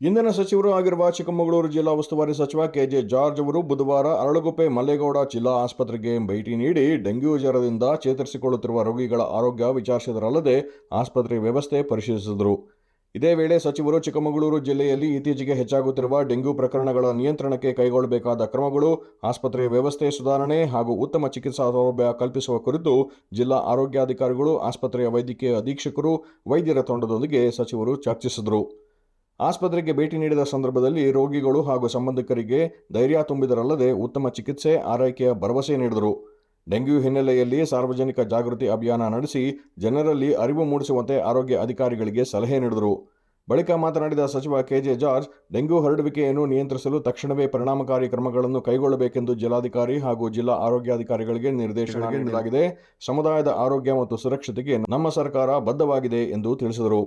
ಇಂಧನ ಸಚಿವರು ಆಗಿರುವ ಚಿಕ್ಕಮಗಳೂರು ಜಿಲ್ಲಾ ಉಸ್ತುವಾರಿ ಸಚಿವ ಕೆಜೆ ಜಾರ್ಜ್ ಅವರು ಬುಧವಾರ ಅರಳಗುಪ್ಪೆ ಮಲ್ಲೇಗೌಡ ಜಿಲ್ಲಾ ಆಸ್ಪತ್ರೆಗೆ ಭೇಟಿ ನೀಡಿ ಡೆಂಗ್ಯೂ ಜ್ವರದಿಂದ ಚೇತರಿಸಿಕೊಳ್ಳುತ್ತಿರುವ ರೋಗಿಗಳ ಆರೋಗ್ಯ ವಿಚಾರಿಸಿದರಲ್ಲದೆ ಆಸ್ಪತ್ರೆ ವ್ಯವಸ್ಥೆ ಪರಿಶೀಲಿಸಿದರು. ಇದೇ ವೇಳೆ ಸಚಿವರು ಚಿಕ್ಕಮಗಳೂರು ಜಿಲ್ಲೆಯಲ್ಲಿ ಇತ್ತೀಚೆಗೆ ಹೆಚ್ಚಾಗುತ್ತಿರುವ ಡೆಂಗ್ಯೂ ಪ್ರಕರಣಗಳ ನಿಯಂತ್ರಣಕ್ಕೆ ಕೈಗೊಳ್ಳಬೇಕಾದ ಕ್ರಮಗಳು, ಆಸ್ಪತ್ರೆ ವ್ಯವಸ್ಥೆ ಸುಧಾರಣೆ ಹಾಗೂ ಉತ್ತಮ ಚಿಕಿತ್ಸಾ ಸೌಲಭ್ಯ ಕಲ್ಪಿಸುವ ಕುರಿತು ಜಿಲ್ಲಾ ಆರೋಗ್ಯಾಧಿಕಾರಿಗಳು, ಆಸ್ಪತ್ರೆಯ ವೈದ್ಯಕೀಯ ಅಧೀಕ್ಷಕರು, ವೈದ್ಯರ ತಂಡದೊಂದಿಗೆ ಸಚಿವರು ಚರ್ಚಿಸಿದರು. ಆಸ್ಪತ್ರೆಗೆ ಭೇಟಿ ನೀಡಿದ ಸಂದರ್ಭದಲ್ಲಿ ರೋಗಿಗಳು ಹಾಗೂ ಸಂಬಂಧಿಕರಿಗೆ ಧೈರ್ಯ ತುಂಬಿದರಲ್ಲದೆ ಉತ್ತಮ ಚಿಕಿತ್ಸೆ ಆರೈಕೆಯ ಭರವಸೆ ನೀಡಿದರು. ಡೆಂಗ್ಯೂ ಹಿನ್ನೆಲೆಯಲ್ಲಿ ಸಾರ್ವಜನಿಕ ಜಾಗೃತಿ ಅಭಿಯಾನ ನಡೆಸಿ ಜನರಲ್ಲಿ ಅರಿವು ಮೂಡಿಸುವಂತೆ ಆರೋಗ್ಯ ಅಧಿಕಾರಿಗಳಿಗೆ ಸಲಹೆ ನೀಡಿದರು. ಬಳಿಕ ಮಾತನಾಡಿದ ಸಚಿವ ಕೆಜೆ ಜಾರ್ಜ್ ಡೆಂಗ್ಯೂ ಹರಡುವಿಕೆಯನ್ನು ನಿಯಂತ್ರಿಸಲು ತಕ್ಷಣವೇ ಪರಿಣಾಮಕಾರಿ ಕ್ರಮಗಳನ್ನು ಕೈಗೊಳ್ಳಬೇಕೆಂದು ಜಿಲ್ಲಾಧಿಕಾರಿ ಹಾಗೂ ಜಿಲ್ಲಾ ಆರೋಗ್ಯಾಧಿಕಾರಿಗಳಿಗೆ ನಿರ್ದೇಶನ ನೀಡಲಾಗಿದೆ. ಸಮುದಾಯದ ಆರೋಗ್ಯ ಮತ್ತು ಸುರಕ್ಷತೆಗೆ ನಮ್ಮ ಸರ್ಕಾರ ಬದ್ಧವಾಗಿದೆ ಎಂದು ತಿಳಿಸಿದರು.